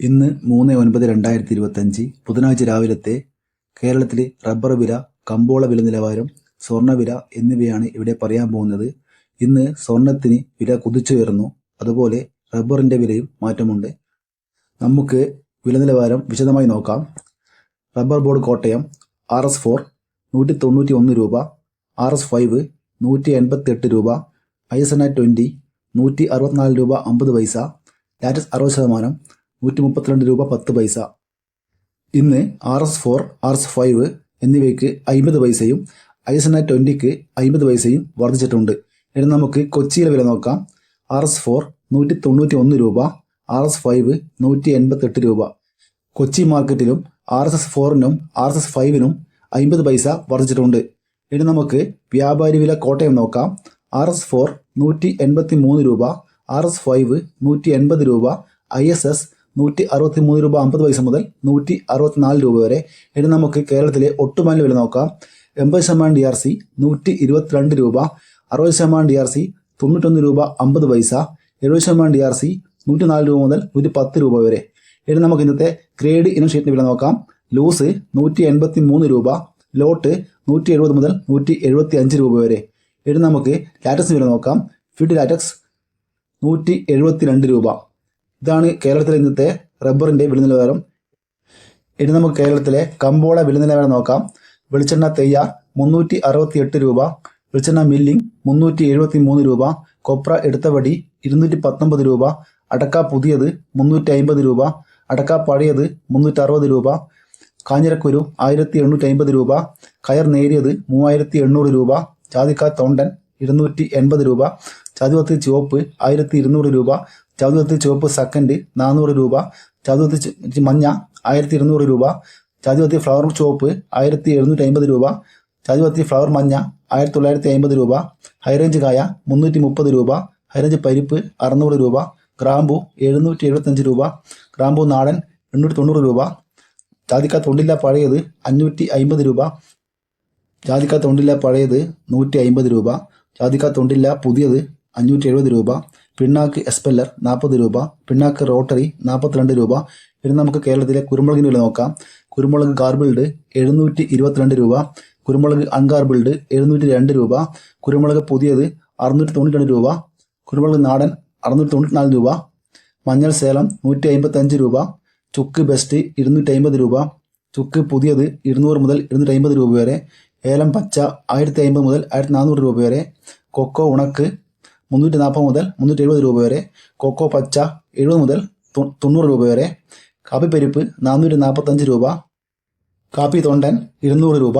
ഇന്ന് മൂന്ന് ഒൻപത് രണ്ടായിരത്തി ഇരുപത്തഞ്ച് ബുധനാഴ്ച രാവിലത്തെ കേരളത്തിലെ റബ്ബർ വില കമ്പോള വില നിലവാരം സ്വർണവില എന്നിവയാണ് ഇവിടെ പറയാൻ പോകുന്നത്. ഇന്ന് സ്വർണത്തിന് വില കുതിച്ചുയർന്നു അതുപോലെ റബ്ബറിന്റെ വിലയും മാറ്റമുണ്ട്. നമുക്ക് വില നിലവാരം വിശദമായി നോക്കാം. Rubber board Kottayam R S four നൂറ്റി തൊണ്ണൂറ്റി ഒന്ന് രൂപ ആർ എസ് ഫൈവ് നൂറ്റി എൺപത്തി എട്ട് രൂപ ഐ എസ് എൻ ട്വന്റി നൂറ്റി അറുപത്തിനാല് രൂപ അമ്പത് പൈസ ലാറ്റസ് അറുപത് ശതമാനം നൂറ്റി മുപ്പത്തിരണ്ട് രൂപ പത്ത് പൈസ. ഇന്ന് R S four R S five എന്നിവയ്ക്ക് അമ്പത് പൈസയും ഐ എസ് എൻ ഐ ട്വന്റിക്ക് അമ്പത് പൈസയും വർദ്ധിച്ചിട്ടുണ്ട്. ഇനി നമുക്ക് കൊച്ചിയിലെ വില നോക്കാം. ആർ എസ് ഫോർ നൂറ്റി തൊണ്ണൂറ്റി ഒന്ന് രൂപ ആർ എസ് ഫൈവ് നൂറ്റി എൺപത്തെട്ട് രൂപ. കൊച്ചി മാർക്കറ്റിലും ആർ എസ് എസ് ഫോറിനും ആർ എസ് എസ് ഫൈവിനും അമ്പത് പൈസ വർദ്ധിച്ചിട്ടുണ്ട്. ഇനി നമുക്ക് വ്യാപാരി വില കോട്ടയം നോക്കാം. ആർ എസ് ഫോർ നൂറ്റി എൺപത്തി മൂന്ന് രൂപ ആർ എസ് ഫൈവ് നൂറ്റി എൺപത് രൂപ ഐ എസ് എസ് നൂറ്റി അറുപത്തി മൂന്ന് രൂപ അമ്പത് പൈസ മുതൽ നൂറ്റി അറുപത്തിനാല് രൂപ വരെ. ഇനി നമുക്ക് കേരളത്തിലെ ഒട്ടുമാലിന് വില നോക്കാം. എൺപത് ശതമാനം ഡി ആർ സി നൂറ്റി ഇരുപത്തിരണ്ട് രൂപ അറുപത് ശതമാനം ഡി ആർ സി തൊണ്ണൂറ്റൊന്ന് രൂപ അമ്പത് പൈസ എഴുപത് ശതമാനം ഡി ആർ സി നൂറ്റി നാല് രൂപ മുതൽ നൂറ്റി പത്ത് രൂപ വരെ. ഇനി നമുക്ക് ഇന്നത്തെ ഗ്രേഡ് ഇനം ഷീറ്റിന് വില നോക്കാം. ലൂസ് നൂറ്റി എൺപത്തി മൂന്ന് രൂപ ലോട്ട് നൂറ്റി എഴുപത് മുതൽ നൂറ്റി എഴുപത്തി അഞ്ച് രൂപ വരെ. ഇനി നമുക്ക് ലാറ്റക്സ് വില നോക്കാം. ഫിഡ് ലാറ്റക്സ് നൂറ്റി എഴുപത്തി രണ്ട് രൂപ. ഇതാണ് കേരളത്തിലെ ഇന്നത്തെ റബ്ബറിന്റെ വില നിലവാരം ഇനി നമുക്ക് കേരളത്തിലെ കമ്പോള വില നിലവാരം നോക്കാം. വെളിച്ചെണ്ണ തെയ്യ മുന്നൂറ്റി അറുപത്തി എട്ട് രൂപ വെളിച്ചെണ്ണ മില്ലിംഗ് മുന്നൂറ്റി എഴുപത്തി മൂന്ന് രൂപ കൊപ്ര എടുത്തവടി ഇരുന്നൂറ്റി പത്തൊമ്പത് രൂപ അടക്ക പുതിയത് മുന്നൂറ്റി അമ്പത് രൂപ അടക്ക പഴയത് മുന്നൂറ്റി അറുപത് രൂപ കാഞ്ഞിരക്കുരു ആയിരത്തി എണ്ണൂറ്റി അമ്പത് രൂപ കയർ നേരിയത് മൂവായിരത്തി എണ്ണൂറ് രൂപ ജാതിക്ക തൊണ്ടൻ ഇരുന്നൂറ്റി എൺപത് രൂപ ചതുവത്തി ചുവപ്പ് ആയിരത്തി ഇരുന്നൂറ് രൂപ ചതുവത്തി ചുവപ്പ് സെക്കൻഡ് നാനൂറ് രൂപ. ചതുരത്തിൽ മഞ്ഞ ആയിരത്തി ഇരുന്നൂറ് രൂപ. ചതുരത്തിൽ ഫ്ലവർ ചുവപ്പ് ആയിരത്തി എഴുന്നൂറ്റി അമ്പത് രൂപ. ചതുരത്തിൽ ഫ്ലവർ മഞ്ഞ ആയിരത്തി തൊള്ളായിരത്തി അമ്പത് രൂപ ഹൈറേഞ്ച് കായ മുന്നൂറ്റി മുപ്പത് രൂപ ഹൈറേഞ്ച് പരിപ്പ് അറുന്നൂറ് രൂപ. ഗ്രാമ്പു എഴുന്നൂറ്റി എഴുപത്തഞ്ച് രൂപ. ഗ്രാമ്പു നാടൻ എണ്ണൂറ്റി തൊണ്ണൂറ് രൂപ. ജാതിക്ക തൊണ്ടില്ല പഴയത് അഞ്ഞൂറ്റി അമ്പത് രൂപ. ജാതിക്ക തൊണ്ടില്ല പഴയത് നൂറ്റി അമ്പത് രൂപ. ജാതിക്ക തൊണ്ടില്ല പുതിയത് അഞ്ഞൂറ്റി എഴുപത് രൂപ പിണ്ണാക്ക് എസ്പെല്ലർ നാൽപ്പത് രൂപ പിണ്ണാക്ക് റോട്ടറി നാൽപ്പത്തിരണ്ട് രൂപ. ഇനി നമുക്ക് കേരളത്തിലെ കുരുമുളകിന് വില നോക്കാം. കുരുമുളക് ഗാർബിൾഡ് എഴുന്നൂറ്റി ഇരുപത്തിരണ്ട് രൂപ കുരുമുളക് അൺഗാർബിൾഡ് എഴുന്നൂറ്റി രണ്ട് രൂപ കുരുമുളക് പുതിയത് അറുന്നൂറ്റി തൊണ്ണൂറ്റി രണ്ട് രൂപ കുരുമുളക് നാടൻ അറുന്നൂറ്റി തൊണ്ണൂറ്റിനാല് രൂപ മഞ്ഞൾ സേലം നൂറ്റി അമ്പത്തഞ്ച് രൂപ ചുക്ക് ബെസ്റ്റ് ഇരുന്നൂറ്റി അമ്പത് രൂപ ചുക്ക് പുതിയത് ഇരുന്നൂറ് മുതൽ ഇരുന്നൂറ്റി അമ്പത് രൂപ വരെ ഏലം പച്ച ആയിരത്തി അമ്പത് മുതൽ ആയിരത്തി നാനൂറ് രൂപ വരെ കൊക്കോ ഉണക്ക് മുന്നൂറ്റി നാൽപ്പത് മുതൽ മുന്നൂറ്റി എഴുപത് രൂപ വരെ കൊക്കോ പച്ച എഴുപത് മുതൽ തൊണ്ണൂറ് രൂപ വരെ കാപ്പിപ്പരിപ്പ് നാനൂറ്റി നാൽപ്പത്തഞ്ച് രൂപ കാപ്പി തൊണ്ടൻ ഇരുന്നൂറ് രൂപ.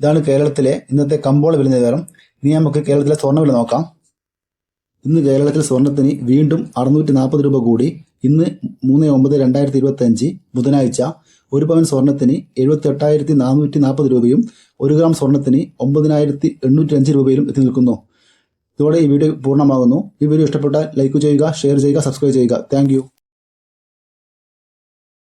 ഇതാണ് കേരളത്തിലെ ഇന്നത്തെ കമ്പോള വില നിലവാരം. ഇനി നമുക്ക് കേരളത്തിലെ സ്വർണ വില നോക്കാം. ഇന്ന് കേരളത്തിൽ സ്വർണത്തിന് വീണ്ടും അറുന്നൂറ്റി നാൽപ്പത് രൂപ കൂടി. ഇന്ന് മൂന്ന് ഒമ്പത് രണ്ടായിരത്തി ഇരുപത്തി അഞ്ച് ബുധനാഴ്ച ഒരു പവൻ സ്വർണത്തിന് എഴുപത്തി എട്ടായിരത്തി നാനൂറ്റി നാൽപ്പത് രൂപയും ഒരു ഗ്രാം സ്വർണത്തിന് ഒമ്പതിനായിരത്തി എണ്ണൂറ്റി അഞ്ച് രൂപയിലും എത്തി നിൽക്കുന്നു. ഇതോടെ ഈ വീഡിയോ പൂർണമാകുന്നു. ഈ വീഡിയോ ഇഷ്ടപ്പെട്ടാൽ ലൈക്ക് ചെയ്യുക ഷെയർ ചെയ്യുക സബ്സ്ക്രൈബ് ചെയ്യുക. താങ്ക്